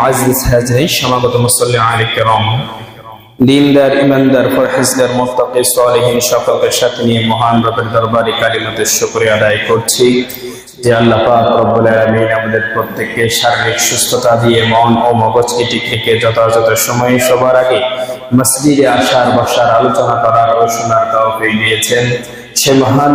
হাজরিন সমাগত মুসল্লি ইমানদার সকলকে সাথে নিয়ে মহান রবের দরবারে কালিমাতে শুকরিয়া আদায় করছি যে আল্লাহ পাক রব্বুল আলামিন আমাদের প্রত্যেককে শারীরিক সুস্থতা দিয়ে মন ও মগজকে ঠিক রেখে যথাযথ সময়ে সবার আগে মসজিদে আসার, বসার, আলোচনা করার ও শোনার দিয়েছেন। সে মহান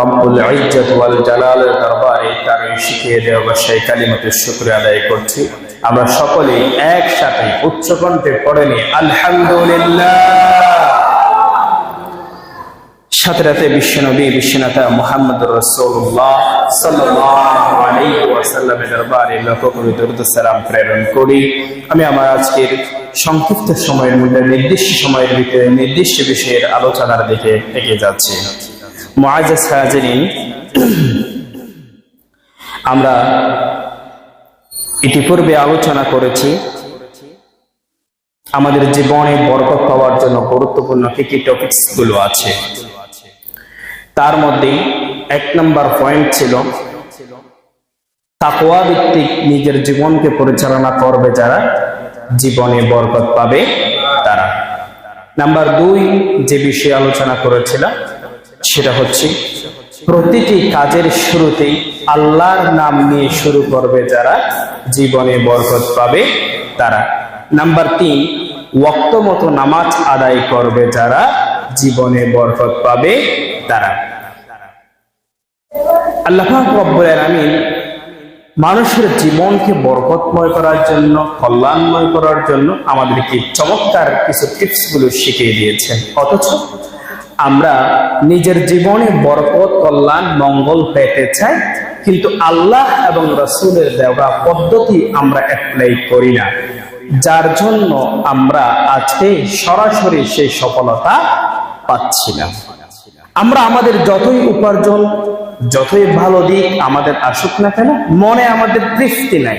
রব্বুল ইজ্জত ওয়াল জালালের দরবারে তার শিখিয়ে দেওয়া সেই কালিমাতে শুকরিয়া আদায় করছি। আমরা সকলে একসাথে উচ্চ কণ্ঠে পড়ে নিই আলহামদুলিল্লাহ। সাথে রাতে বিশ্বনবী বিশ্বনাথা মোহাম্মদ রসুল্লাহ প্রেরণ করি। আমি আমার আজকের সংক্ষিপ্ত সময়ের মধ্যে নির্দিষ্ট সময়ের ভিতরে নির্দিষ্ট বিষয়ের আলোচনার দিকে এগিয়ে যাচ্ছি। হাজিরিন, আমরা ইতিপূর্বে আলোচনা করেছি, আমাদের জীবনে বরকত পাওয়ার জন্য গুরুত্বপূর্ণ কি কি টপিকসগুলো আছে। তার মধ্যে এক নম্বর পয়েন্ট ছিল, তাকওয়া ভিত্তিক নিজের জীবনকে পরিচালনা করবে যারা, জীবনে বরকত পাবে তারা। নাম্বার দুই যে বিষয়ে আলোচনা করেছিলাম সেটা হচ্ছে প্রতিটি কাজের শুরুতেই আল্লাহর নাম নিয়ে শুরু করবে যারা জীবনে বরকত পাবে তারা। নাম্বার তিন ওক্ত মতো নামাজ আদায় করবে যারা জীবনে বরকত পাবে তারা। আল্লাহ আলামিন মানুষের জীবনকে বরকতময় করার জন্য, কল্যাণময় করার জন্য আমাদেরকে চমৎকার কিছু টিপসগুলো শিখিয়ে দিয়েছেন। অথচ আমরা নিজের জীবনে বরকত, কল্যাণ, মঙ্গল পেতে চাই, কিন্তু আল্লাহ এবং রসুলের দেওয়া পদ্ধতি আমরা অ্যাপ্লাই করি না। যার জন্য আমরা আজকে সরাসরি সেই সফলতা পাচ্ছি না। আমরা আমাদের যতই উপার্জন, যতই ভালো দিক আমাদের আসুক না কেন, মনে আমাদের তৃপ্তি নাই।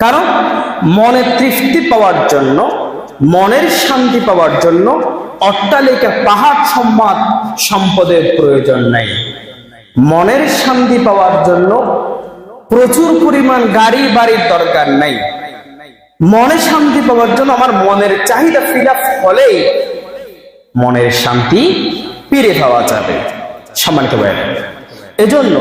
কারণ মনে তৃপ্তি পাওয়ার জন্য, মনের শান্তি পাওয়ার জন্য অট্টালিকা, পাহাড় সম্মান সম্পদের প্রয়োজন নাই। মনের শান্তি পাওয়ার জন্য প্রচুর পরিমাণ গাড়ি বাড়ির দরকার নাই। মনে শান্তি পাওয়ার জন্য আমার মনের চাহিদা ফিল হলেই মনের শান্তি ফিরে পাওয়া যাবে। সম্মানিত ভাই এজন্য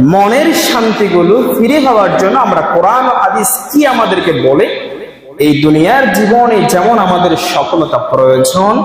মনের শান্তিগুলো ফিরে পাওয়ার জন্য আমরা কোরআন ও হাদিস কি আমাদেরকে বলে? এই দুনিয়ার জীবনে যেমন আমাদের সফলতা প্রয়োজন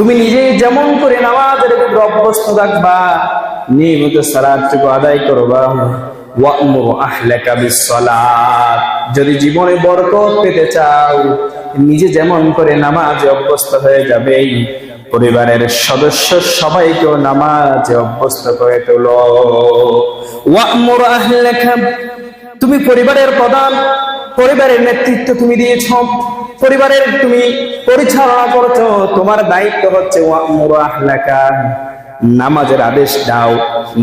তুমি নিজে যেমন করে নামাজের অভ্যস্ত থাকবা, নিয়মিত সালাদটুকু আদায় করবা। যদি জীবনে বরকত পেতে চাও, নিজে যেমন করে নামাজে অভ্যস্ত হয়ে যাবে। পরিবারের সদস্য সবাইকেও নামাজে অভ্যস্ত করে তোলো। তুমি পরিবারের প্রধান, পরিবারের নেতৃত্ব তুমি দিয়েছ। পরিবারের তুমি পরিচালনা করছ, তোমার দায়িত্ব হচ্ছে নামাজের আদেশ দাও,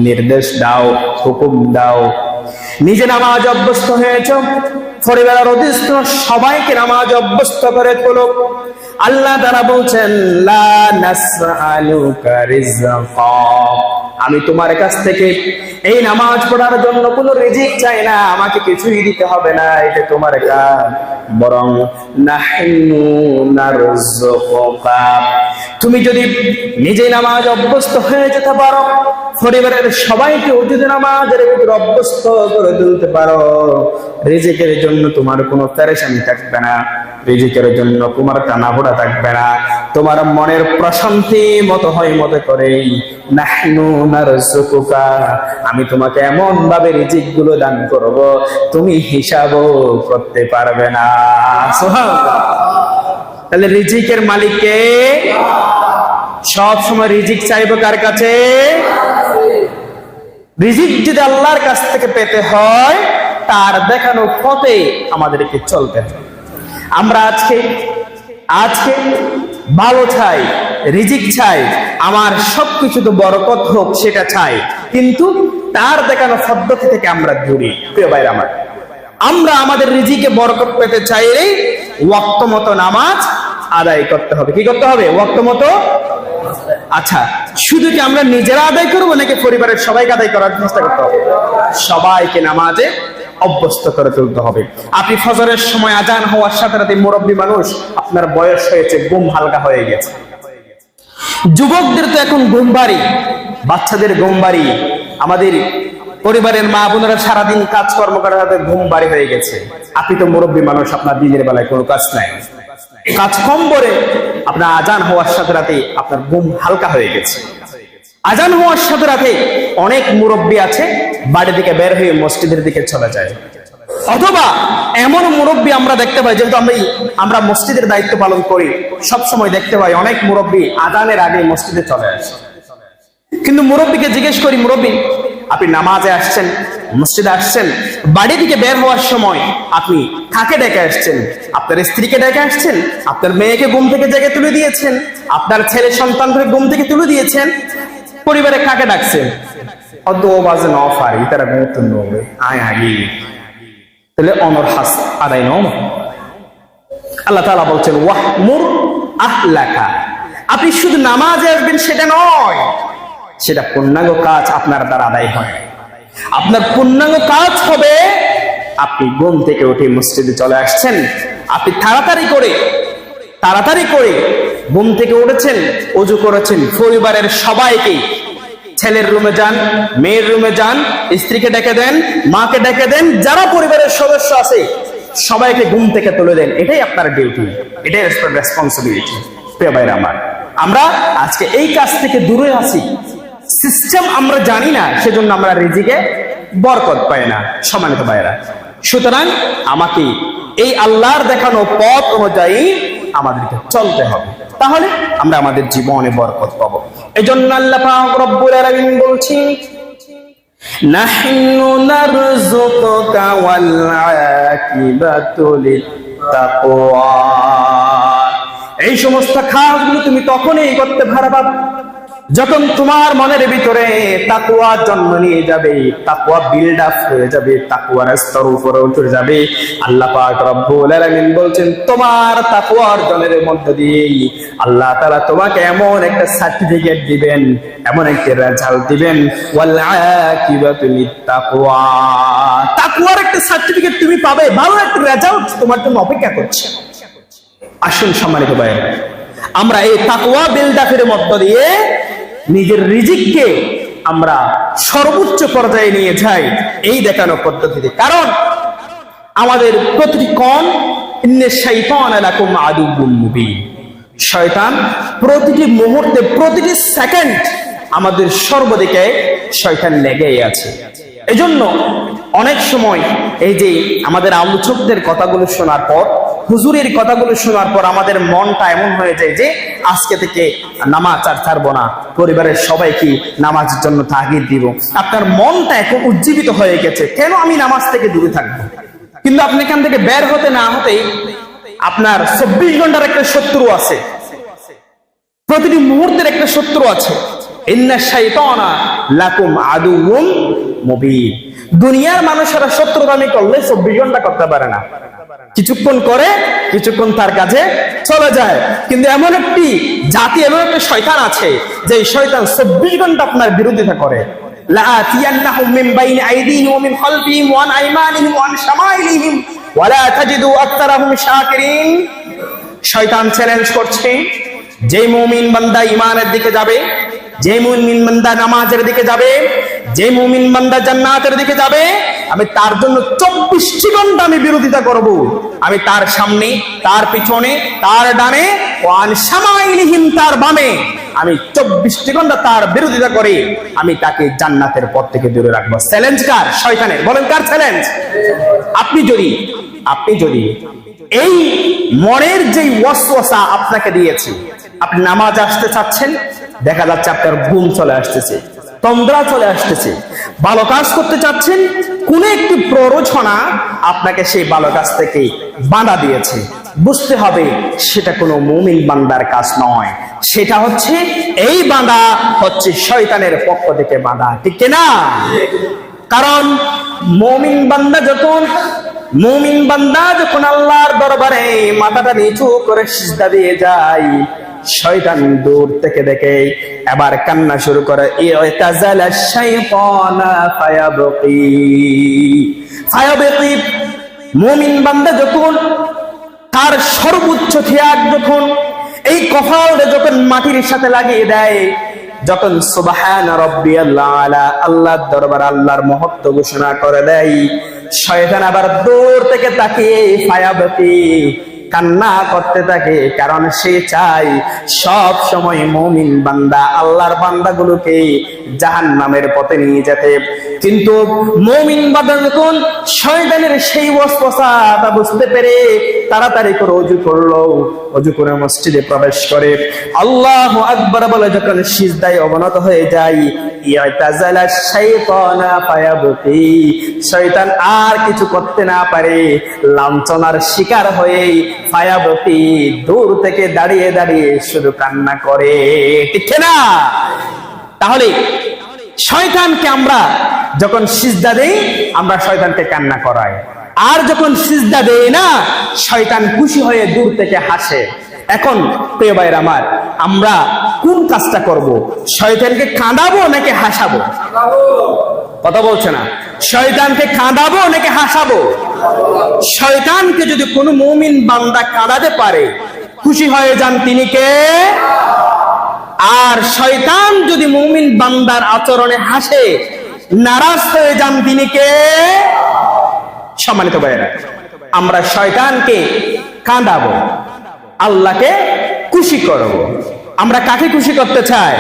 নির্দেশ দাও, হুকুম দাও। নিজে নামাজ অভ্যস্ত হয়েছ পরিবারের অধিষ্ঠ সবাইকে নামাজ অভ্যস্ত করে তোলো। আল্লাহ তারা বলছেন আমি তোমার কাছ থেকে এই নামাজ পড়ার জন্য কোনো রিজিক চাই না, আমাকে কিছুই দিতে হবে না, এটা তোমার কাজ। বরং তুমি যদি নিজে নামাজ অভ্যস্ত হয়ে যেতে পারো, পরিবারের সবাইকে যদি নামাজের অভ্যস্ত করে তুলতে পারো। রিজিকের জন্য তোমার কোনো পেরেশানি থাকবে না। রিজিকের জন্য তোমার টানাফোড়া থাকবে না। তোমার মনের প্রশান্তি মতো হয় মতো করে আমি তোমাকে এমন ভাবে রিজিকগুলো দান করব, তুমি হিসাবও করতে পারবে না। তাহলে রিজিকের মালিককে সব সময় রিজিক চাইব কার কাছে? রিজিক যদি আল্লাহর কাছ থেকে পেতে হয়, তার দেখানো পথে আমাদেরকে চলতে হবে। আমরা আজকে আজকে ভালো চাই, রিজিক চাই, আমার সবকিছু তো বরকত হোক, সেটা চাই। কিন্তু তার দেখানো পদ্ধতি থেকে আমরা দূরে। প্রিয় ভাইরা আমার, আমরা আমাদের রিজিকে বরকত পেতে চাইলে ওয়াক্ত মতো নামাজ আদায় করতে হবে। কি করতে হবে? ওয়াক্ত মতো আচ্ছা শুধু কি আমরা নিজেরা আদায় করব নাকি পরিবারের সবাইকে আদায় করার চেষ্টা করতে হবে? সবাইকে নামাজে অভ্যস্ত করে তুলতে হবে। আপনি ফজরের সময় আজান হওয়ার সাথে সাথে মুরব্বী মানুষ আপনার বয়স হয়েছে, ঘুম হালকা হয়ে গেছে। যুবকদের তো এখন ঘুম বাড়ি, বাচ্চাদের ঘুম বাড়ি। আমাদের পরিবারের মা বোনেরা সারাদিন কাজকর্ম করার সাথে ঘুম বাড়ি হয়ে গেছে। আপনি তো মুরব্বী মানুষ, আপনার দিনের বেলায় কোনো কাজ নাই। কাজ কম করে আপনার আজান হওয়ার সাথে সাথে আপনার ঘুম হালকা হয়ে গেছে। আজান হওয়ার সাথে সাথে অনেক মুরব্বী আছে বাড়ি থেকে বের হয়ে মসজিদের দিকে চলে যায়। অথবা এমন মুরব্বী আমরা দেখতে পাই, যেহেতু আমি আমরা মসজিদের দায়িত্ব পালন করি সব সময় দেখতে পাই অনেক মুরব্বী আদানের আগে মসজিদে চলে আসে। কিন্তু মুরব্বীকে জিজ্ঞেস করি, মুরব্বী, আপনি নামাজে আসছেন, মসজিদে আসছেন? বাড়ি থেকে বের হওয়ার সময় আপনি কাকে ডেকে আসছেন? আপনার স্ত্রীকে ডেকে আসছেন? আপনার মেয়েকে ঘুম থেকে জেগে তুলে দিয়েছেন? আপনার ছেলে সন্তানকে ঘুম থেকে তুলে দিয়েছেন? পরিবারে কাকে ডাকছেন? অদ্য ও বাজে ন তারা গুরুত্ব নেবে আয় আগে তাহলে অনর হাস, আদায় নম আল্লাহ তাআলা বলছেন ওয়াহ মুর আহলাকা। আপনি শুধু নামাজে আসবেন, সেটা নয়, সেটা পূর্ণাঙ্গ কাজ আপনার দ্বারা আদায় হয়। আপনার পূর্ণাঙ্গ কাজ হবে, আপনি ঘুম থেকে উঠে মসজিদে চলে আসছেন, আপনি তাড়াতাড়ি করে তাড়াতাড়ি করে ঘুম থেকে উঠেছেন, অজু করেছেন, পরিবারের সবাইকে ছেলের রুমে যান, মেয়ের রুমে যান, স্ত্রীকে ডেকে দেন, মাকে ডেকে দেন, যারা পরিবারের সদস্য আছে, সবাইকে ঘুম থেকে তুলে দেন। এটাই আপনার ডিউটি এটাই রেসপন্সিবিলিটি প্রিয় ভাইরা আমার। আমরা আজকে এই কাজ থেকে দূরে আছি। সিস্টেম আমরা জানি না, সেজন্য আমরা রিজিকে বরকত পাই না সমানিত ভাইরা। সুতরাং আমাকে এই আল্লাহর দেখানো পথ অনুযায়ী আমাদেরকে চলতে হবে। তাহলে আমরা আমাদের জীবনে বরকত পাবো। এই জন্য আল্লাহ পাক রব্বুল আলামিন বলছেন, নাহনু নারযুকুকা ওয়াল আকিবাতু লিত্তাকওয়া এই সমস্ত কাজগুলো তুমি তখনই করতে পারবা যখন তোমার মনের ভিতরে তাকুয়া জন্ম নিয়ে যাবে তাকুয়া বিল্ড আপ হয়ে যাবে তাকুয়ার স্তর উপরে উঠে যাবে, আল্লাহ পাক রব্বুল আলামিন বলছেন, তোমার তাকুয়া অর্জনের মধ্য দিয়েই আল্লাহ তাআলা তোমাকে এমন একটা সার্টিফিকেট দিবেন, এমন একটা রেজাল্ট দিবেন, ওয়াল আকিবাতু লিত্তাকওয়া তাকুয়ার একটা সার্টিফিকেট তুমি পাবে, ভালো একটা রেজাল্ট তোমার জন্য অপেক্ষা করছে। আসুন সম্মানিত ভাইয়েরা আমরা এই তাকুয়া বিল্ডাপের মধ্য দিয়ে নিজের রিজিককে আমরা সর্বোচ্চ পর্যায়ে নিয়ে যাই। এই দেখানো পদ্ধতিতে। কারণ আমাদের প্রতিটি কণ শয়তান প্রতিটি মুহূর্তে, প্রতিটি সেকেন্ড আমাদের সর্বদিকে শয়তান লেগেই আছে। এজন্য অনেক সময় এই যে আমাদের আলোচকদের কথাগুলো শোনার পর হুজুরের কথাগুলো শোনার পর আমাদের মনটা এমন হয়ে যায় যে আজকে থেকে নামাজ আর ছাড়বো না। পরিবারের সবাইকে নামাজের জন্য তাগিদ দিব। আপনার মনটা এখন উজ্জীবিত হয়ে গেছে। কেন আমি নামাজ থেকে দূরে থাকব? কিন্তু আপনি এখান থেকে বের হতে না হতেই আপনার চব্বিশ ঘণ্টার একটা শত্রু আছে। প্রতিটি মুহূর্তের একটা শত্রু আছে। দুনিয়ার মানুষেরা শত্রুদামি করলে চব্বিশ ঘণ্টা করতে পারে না। কিছুক্ষণ করে, কিছুক্ষণ তার কাছে চলে যায়। কিন্তু এমন একটি জাতি, এমন একটা শয়তান আছে যে শয়তান চব্বিশ ঘণ্টা আপনার বিরোধিতা করে। শয়তান চ্যালেঞ্জ যে মুমিন বান্দা ইমানের দিকে যাবে যে মুমিন বান্দা নামাজের দিকে যাবে, যে মুমিন বান্দা জান্নাতের দিকে যাবে, আমি তার জন্য চব্বিশটি ঘণ্টা আমি বিরোধিতা করব। আমি তার সামনে, তার পিছনে, তার ডানে ওয়ান সামাইলিহীন তার বামে আমি চব্বিশটি ঘণ্টা তার বিরোধিতা করে আমি তাকে জান্নাতের পথ থেকে দূরে রাখব। চ্যালেঞ্জ কার? শয়তানের। বলেন কার চ্যালেঞ্জ? আপনি যদি আপনি যদি এই মনের যে ওয়াসওয়াসা আপনাকে দিয়েছে, আপনি নামাজ আসতে চাচ্ছেন দেখা যাচ্ছে আপনার ঘুম চলে আসতেছে, তন্দ্রা চলে আসতেছে। ভালো কাজ করতে চাচ্ছেন, কোন একটি প্ররোচনা আপনাকে সেই ভালো কাজ থেকে বাধা দিয়েছে। বুঝতে হবে সেটা কোনো মুমিন বান্দার কাজ নয়। সেটা হচ্ছে, এই বাঁধা হচ্ছে শয়তানের পক্ষ থেকে বাঁধা, ঠিক না কারণ মমিন বান্দা যখন, মুমিন বান্দা যখন আল্লাহর দরবারে মাথাটা নিচু করে সিজদা দিয়ে যায় শয়তান দূর থেকে দেখে এবার কান্না শুরু করে ফায়াবকি। ফায়াবকি, মুমিন বান্দা যখন তার সর্বোচ্চ ত্যাগ যখন এই কপালে যখন মাটির সাথে লাগিয়ে দেয়, যখন সুবাহান রব্বি আল্লাহ আলা আল্লাহর দরবার আল্লাহর মহত্ব ঘোষণা করে দেয়, শয়তান আবার দূর থেকে তাকিয়ে ফায়াবতি কান্না করতে থাকে, কারণ সে চায় সব সময় মমিন বান্দা আল্লাহর বান্দাগুলোকে জাহান নামের পথে নিয়ে যেতে। কিন্তু মমিন বান্দা যখন শয়তানের সেই বসপসা বুঝতে পেরে তাড়াতাড়ি করে অজু করল, অজু করে মসজিদে প্রবেশ করে। আল্লাহ আকবর বলে যখন সিজদায় অবনত হয়ে যায় শয়তান আর কিছু করতে না পারে, লাঞ্ছনার শিকার হয়ে ফায়াবতি দূর থেকে দাঁড়িয়ে দাঁড়িয়ে শুধু কান্না করে। ঠিক না তাহলে শয়তানকে আমরা যখন সিজদা দেই, আমরা শয়তানকে কান্না করাই। আর যখন সিজদা দেই না, শয়তান খুশি হয়ে দূর থেকে হাসে। এখন প্রিয় ভাইয়ের আমার, আমরা কোন কাজটা করব? শয়তানকে কাঁদাবো নাকি হাসাবো? কথা বলছে না। শয়তানকে কাঁদাবো নাকি হাসাবো? শয়তানকে যদি কোনো মুমিন বান্দা কাঁদাতে পারে, খুশি হয়ে যান তিনি কে? আর শয়তান যদি মুমিন বান্দার আচরণে হাসে, নারাজ হয়ে যান তিনি কে? সম্মানিত ভাইয়েরা, আমরা শয়তানকে কাঁদাবো, আল্লাহকে খুশি করব। আমরা কাকে খুশি করতে চাই?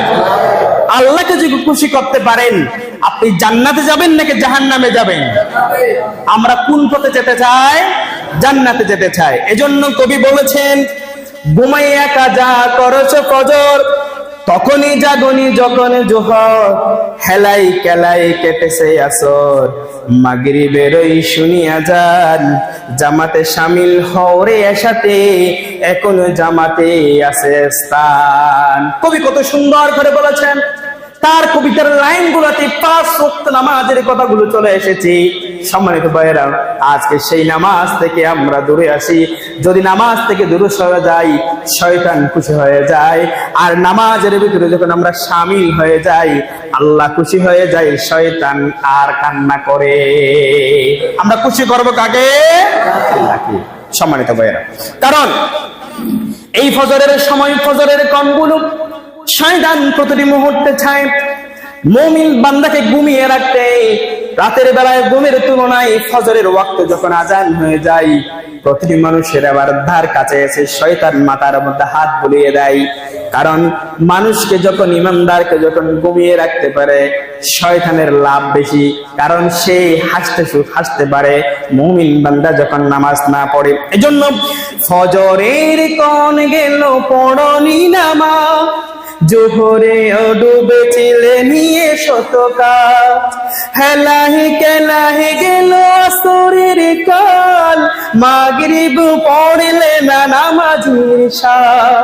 আল্লাহকে যদি খুশি করতে পারেন, আপনি জান্নাতে যাবেন নাকি জাহান নামে যাবেন? আমরা কোন পথে যেতে চাই? জান্নাতে যেতে চাই। এজন্য কবি বলেছেন, ঘুমাইয়া কাজা করছ ফজর তখনই জাগনি যখন জোহর, হেলাই কেলাই কেটেছে আসর। মাগরি বেরোই শুনিয়া যান, জামাতে সামিল হওরে সাথে এখনও জামাতে আছে স্থান। কবি কত সুন্দর করে বলেছেন, তার কবিতার লাইন গুলাতে পাঁচ নামাজের কথাগুলো চলে এসেছে। সম্মানিত ভাইয়েরা, আজকে সেই নামাজ থেকে আমরা দূরে আসি যদি নামাজ থেকে দূরে সরে যাই, শয়তান খুশি হয়ে যায়। আর নামাজের ভিতরে যখন আমরা সামিল হয়ে যাই, আল্লাহ খুশি হয়ে যায়, শয়তান আর কান্না করে। আমরা খুশি করব কাকে? সম্মানিত ভাইয়েরা, কারণ এই ফজরের সময় ফজরের কনগুলো শয়তান প্রতিটি মুহূর্তে ছায় মমিন বান্দাকে ঘুমিয়ে রাখতে। রাতের বেলায় ঘুমের তুলনায় ফজরের ওয়াক্ত যখন আজান হয়ে যায়, প্রতিটি মানুষের আবার ধার কাছে এসে শয়তান মাথার মধ্যে হাত বুলিয়ে দেয়। কারণ মানুষকে যখন ইমানদারকে যখন ঘুমিয়ে রাখতে পারে, শয়তানের লাভ বেশি। কারণ সে হাসতে হাসতে পারে। মুমিন বান্দা যখন নামাজ না পড়ে, এজন্য ফজরের কন গেল পড়নি নামাজ। জোহরে ডুবেছিলে নিয়ে শতকা হেলাহি কেলাহি গেল আসরের কাল। মাগরিব পড়লে না নামাজির শাহ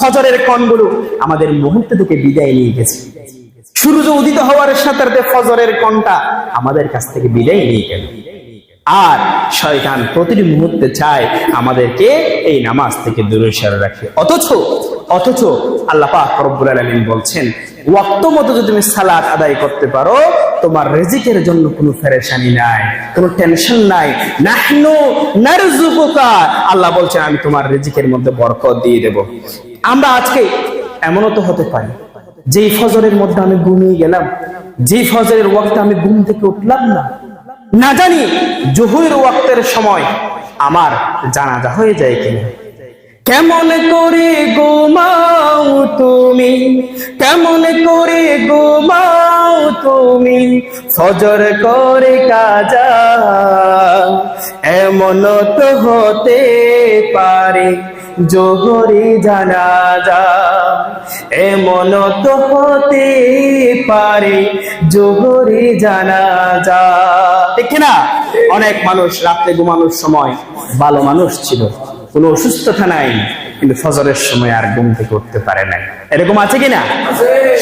ফজরের কণগুলো আমাদের মুহূর্ত থেকে বিদায় নিয়ে গেছে। সূর্য উদিত হওয়ার সাথে সাথে ফজরের কণটা আমাদের কাছ থেকে বিদায় নিয়ে গেল। আর শয়তান প্রতিটি মুহূর্তে চায় আমাদেরকে এই নামাজ থেকে দূরে সরে রাখে। অথচ অথচ আল্লাহ পাক রব্বুল আলামিন বলছেন, ওয়াক্ত মতো যদি তুমি সালাত আদায় করতে পারো, তোমার রিজিকের জন্য কোনো ফেরেশানি নাই, কোনো টেনশন নাই। নাহনু নারজুকুকা আল্লাহ বলছেন, আমি তোমার রিজিকের মধ্যে বরকত দিয়ে দেব। আমরা আজকে এমনও তো হতে পারি, যেই ফজরের মধ্যে আমি ঘুমিয়ে গেলাম, যেই ফজরের ওয়াক্তে আমি ঘুম থেকে উঠলাম না না জানি জহুরের ওয়াক্তের সময় আমার জানাজা হয়ে যায় কিনা। কেমন করে গোমাও তুমি? কেমন করে গোমাও তুমি? সজর করে কাজা এমন তো হতে পারে জোহরি জানাজা। এমন তো হতে পারে জোহরি জানাজা। ঠিক না অনেক মানুষ রাত্রে ঘুমানোর সময় ভালো মানুষ ছিল। কোনো অসুস্থতা নাই, কিন্তু ফজরের সময় আর ঘুম থেকে উঠতে পারে নাই। এরকম আছে কিনা?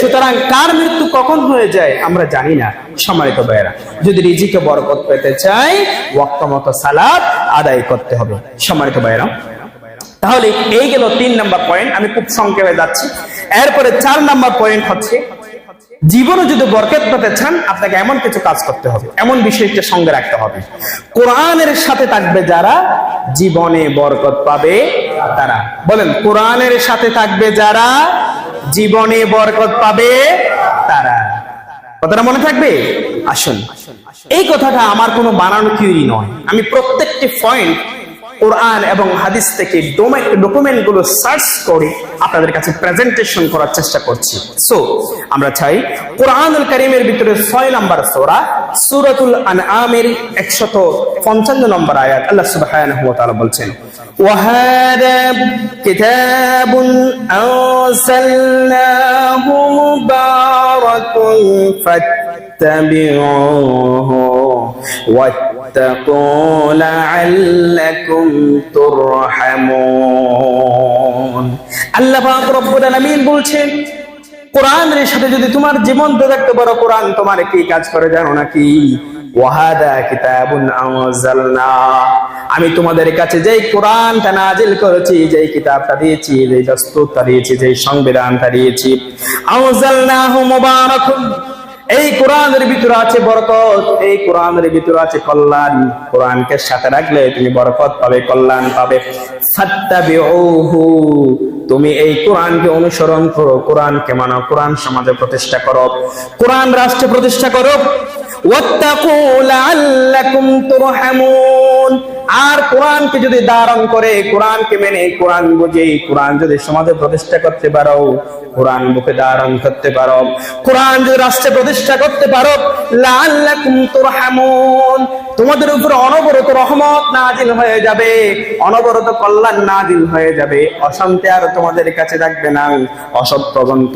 সুতরাং কার মৃত্যু কখন হয়ে যায় আমরা জানি না, সম্মানিত ভাইয়েরা। যদি রিজিকে বরকত পেতে চাই ওয়াক্ত মতো সালাদ আদায় করতে হবে, সম্মানিত ভাইয়েরা। তাহলে এই গেল তিন নাম্বার পয়েন্ট আমি খুব সংক্ষেপে যাচ্ছি। এরপরে চার নাম্বার পয়েন্ট হচ্ছে জীবনে যদি বরকত পেতে চান, আপনাকে এমন কিছু কাজ করতে হবে, এমন বিষয়টা সঙ্গে রাখতে হবে। কোরআনের সাথে থাকবে যারা জীবনে বরকত পাবে তারা। বলেন, কোরআনের সাথে থাকবে যারা জীবনে বরকত পাবে তারা। কথাটা মনে থাকবে? আসুন। এই কথাটা আমার কোনো বানানো থিওরি নয়। আমি প্রত্যেকটি পয়েন্ট কোরআন এবং হাদিস থেকে ডকুমেন্ট গুলো সার্চ করে আপনাদের কাছে প্রেজেন্টেশন করার চেষ্টা করছি সো আমরা চাই কোরআনুল করিমের ভিতরে ছয় নম্বর সোরা সুরাতুল আনআমের একশত পঞ্চান্ন নম্বর আয়াত আল্লাহ সুবহানাহু ওয়া তাআলা বলছেন وهذا كتاب أرسلناه مبارك فاتبعوه واتقوا لعلكم ترحمون আল্লাহ পাক রব্বুল আলামিন বলছেন কোরআনের সাথে যদি তোমার জীবন থাকতে পারো কোরআন তোমার কি কাজ করে জানো নাকি ওয়াহাদা কিতাবুন আনজালনা আমি তোমাদের কাছে যেই কোরআনটা নাজিল করেছি যেই কিতাবটা দিয়েছি যেই দস্তুরটা দিয়েছি যেই সংবিধানটা দিয়েছি আনজালনাহু মুবারাকুন এই কোরআনের ভিতরে আছে বরকত, এই কোরআনের ভিতরে আছে কল্যাণ। কোরআনকে সাথে রাখলে তুমি বরকত পাবে, কল্যাণ পাবে। তুমি এই কোরআনকে অনুসরণ করো, কোরআনকে মানো কোরআন সমাজে প্রতিষ্ঠা করো, কোরআন রাষ্ট্রে প্রতিষ্ঠা করো। ওয়াত্তাকু আর কোরআনকে যদি ধারণ করে, কোরআনকে মেনে, কোরআন বুঝে, কোরআন যদি সমাজে প্রতিষ্ঠা করতে পারো, কোরআন বুকে ধারণ করতে পারো। কোরআন যদি রাষ্ট্রে প্রতিষ্ঠা করতে পারো লাল তোর তুরহামুন। তোমাদের উপর অনবরত রহমত নাজিল হয়ে যাবে, অনবরত কল্যাণ নাজিল হয়ে যাবে। অশান্তি আর তোমাদের কাছে থাকবে না অসৎ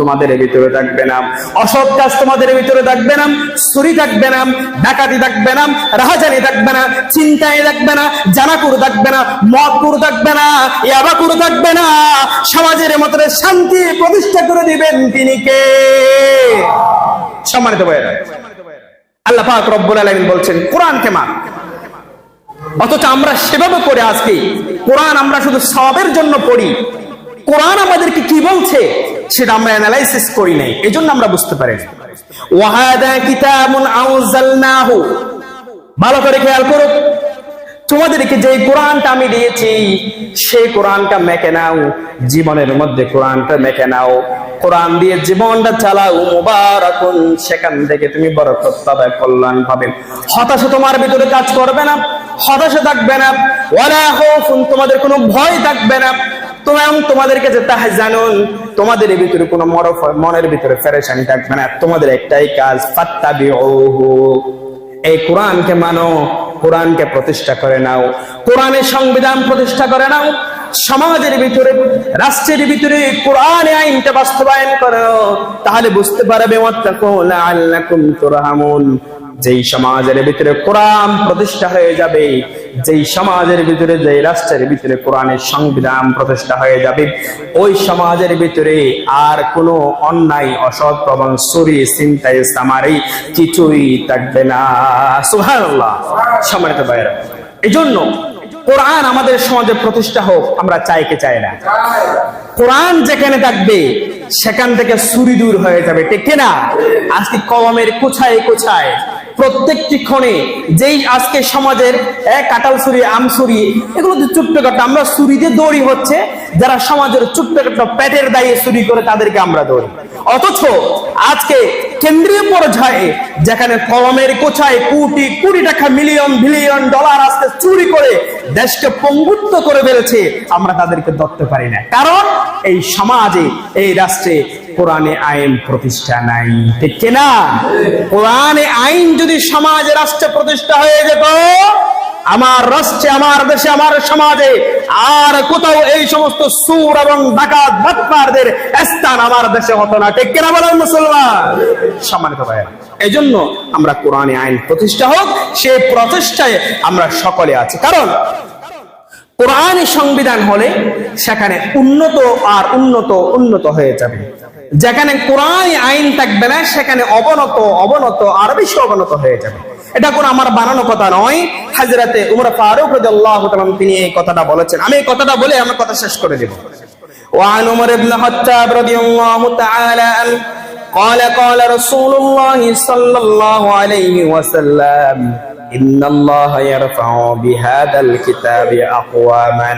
তোমাদের ভিতরে থাকবে না, অসৎ কাজ তোমাদের ভিতরে থাকবে না, চুরি থাকবে না, ডাকাতি থাকবে না, রাহাজানি থাকবে না, চিন্তায় থাকবে না, জানাকুর থাকবে না, মদকুর থাকবে না, ইয়াবাকুর থাকবে না। সমাজের মধ্যে শান্তি প্রতিষ্ঠা করে দিবেন তিনি কে? সম্মানিত ভাইয়েরা আল্লাহ পাক রব্বুল আলামিন বলছেন, কোরআনকে মান অথচ আমরা সেভাবে করে আজকে, কোরআন আমরা শুধু সবের জন্য পড়ি। কোরআন আমাদেরকে কি বলছে, সেটা আমরা অ্যানালাইসিস করি নাই, এজন্য আমরা বুঝতে পারি ভালো করে খেয়াল করো তোমাদেরকে যে কোরআনটা আমি দিয়েছি, সেই কোরআনটা মেখে নাও, জীবনের মধ্যে কোরআনটা মেখে নাও। কোরআন দিয়ে জীবনটা চালাও, মুবারাকুন, সেখান থেকে তুমি বরকত পাবে কল্যাণ পাবে হতাশা তোমার ভিতরে কাজ করবে না, হতাশা থাকবে না, ওয়ালা খাউফুন তোমাদের কোনো ভয় থাকবে না। তোমাদের কাছে জানুন, তোমাদের ভিতরে কোনো মরফ, মনের ভিতরে থাকবে না। তোমাদের একটাই কাজ, ফাত্তাবিউহু। এই কোরআনকে মানো, কোরআনকে প্রতিষ্ঠা করে নাও। কোরআনের সংবিধান প্রতিষ্ঠা করে নাও। সমাজের ভিতরে, রাষ্ট্রের ভিতরে কোরআনে আইনটা বাস্তবায়ন করো, তাহলে বুঝতে পারবে যেই সমাজের ভিতরে কোরআন প্রতিষ্ঠা হয়ে যাবে, যেই সমাজের ভিতরে, যেই রাষ্ট্রের ভিতরে কোরআনের সংবিধান প্রতিষ্ঠা হয়ে যাবে, ওই সমাজের ভিতরে আর কোনো অন্যায়, অসৎ প্রবণ চুরি চিন্তায় সামারি কিছুই থাকবে না। সুবহানাল্লাহ। সম্মানিত ভাইরা এই জন্য কোরআন আমাদের সমাজে প্রতিষ্ঠা হোক, আমরা চাই কে চাই না। কোরআন যেখানে থাকবে, সেখান থেকে সুরি দূর হয়ে যাবে, ঠিক না আজকে কলমের কোছায় কোছায় প্রত্যেকটি ক্ষণে যেই আজকে সমাজের এক কাটাল চুরি আম চুরি এগুলো তো ছোট্ট কাটা, আমরা চুরিতে দৌড়ি হচ্ছে, যারা সমাজের ছোট্ট কাটা পেটের দায়ে চুরি করে তাদেরকে আমরা দৌড়ি অথচ আজকে কেন্দ্রীয় পর্যায়ে যেখানে কলমের কোছায় কোটি কোটি টাকা, মিলিয়ন, বিলিয়ন ডলার আজকে চুরি করে দেশকে পঙ্গুত্ব করে ফেলেছে, আমরা তাদেরকে ধরতে পারি না। কারণ এই সমাজে, এই রাষ্ট্রে কোরআনে আইন প্রতিষ্ঠা নাই, ঠিক কিনা? কোরআনে আইন যদি সমাজে, রাষ্ট্রে প্রতিষ্ঠা হয়ে যেত, আমার রাষ্ট্রে, আমার দেশে, আমার সমাজে আর কোথাও এই সমস্ত সুর এবং ডাকাত বাটপারদের স্থান আমার দেশে হতো না, ঠিক কিনা বলেন মুসলমান? সম্মানিত ভাই এই জন্য আমরা কোরআনে আইন প্রতিষ্ঠা হোক, সে প্রতিষ্ঠায় আমরা সকলে আছি। কারণ কোরআনই সংবিধান হলে সেখানে উন্নত আর উন্নত উন্নত হয়ে যাবে। যেখানে কোরআন আইন থাকবে না সেখানে অবনত অবনত আর বেশি অবনত হয়ে যাবে এটা কোন আমার বানানো কথা নয় হাজরাতে উমর ফারুক রাদিয়াল্লাহু তাআলা তিনি এই কথাটা বলেছেন আমি এই কথাটা বলে আমার কথা শেষ করে দেব وعن عمر بن الخطاب رضي الله تعالى عنه قال قال رسول الله صلى الله عليه وسلم إن الله يرفع بهذا الكتاب أقواما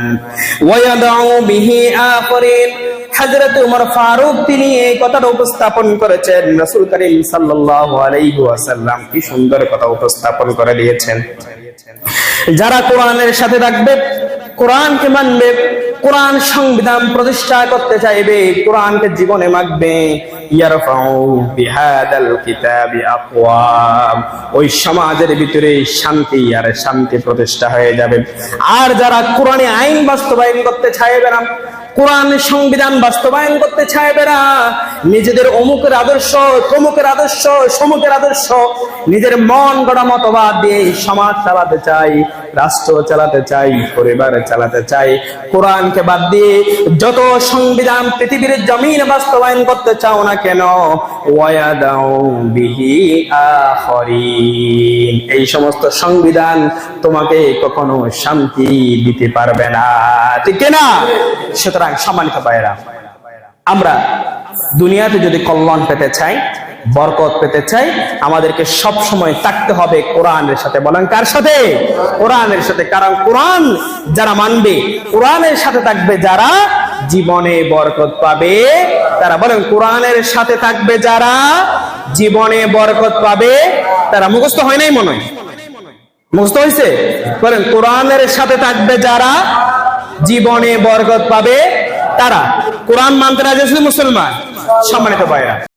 ويدعو به آخرين হযরত উমর ফারুক তিনি এই কথাটা উপস্থাপন করেছেন রাসূল করিম সাল্লাল্লাহু আলাইহি ওয়াসাল্লাম কি সুন্দর কথা উপস্থাপন করে দিয়েছেন যারা কোরআনের সাথে থাকবে কোরআনকে মানবে কোরআন সংবিধান প্রতিষ্ঠা করতে চাইবে, কোরআনকে জীবনে মাখবে। ওই সমাজের ভিতরে শান্তি আর শান্তি প্রতিষ্ঠা হয়ে যাবে। আর যারা কোরআনে আইন বাস্তবায়ন করতে চাইবে না কোরআন সংবিধান বাস্তবায়ন করতে চাইবে না। নিজেদের অমুকের আদর্শ, তমুকের আদর্শ, সমুকের আদর্শ, নিজের মন গড়া মতবাদ দিয়ে সমাজ চালাতে চাই, রাষ্ট্র চালাতে চাই, পরিবার চালাতে চাই। কোরআনকে বাদ দিয়ে যত সংবিধান পৃথিবীর জমিন বাস্তবায়ন করতে চাও না কেন এই সমস্ত সংবিধান তোমাকে কখনো শান্তি দিতে পারবে না। ঠিক না সুতরাং সম্মানিত ভাইয়েরা, আমরা দুনিয়াতে যদি কল্যাণ পেতে চাই, বরকত পেতে চাই, আমাদেরকে সব সময় থাকতে হবে কোরআনের সাথে। বলেন কার সাথে? কোরআনের সাথে। কারণ কোরআন যারা মানবে, কোরআনের সাথে থাকবে যারা জীবনে বরকত পাবে। তারা বলেন, কোরআনের সাথে থাকবে যারা জীবনে বরকত পাবে। তারা মুখস্থ হয় নাই মনে হয়? মুখস্থ হয়েছে? বলেন, কোরআনের সাথে থাকবে যারা জীবনে বরগত পাবে তারা। কোরআন মানতে রাজি মুসলমান? সম্মানিত ভাইরা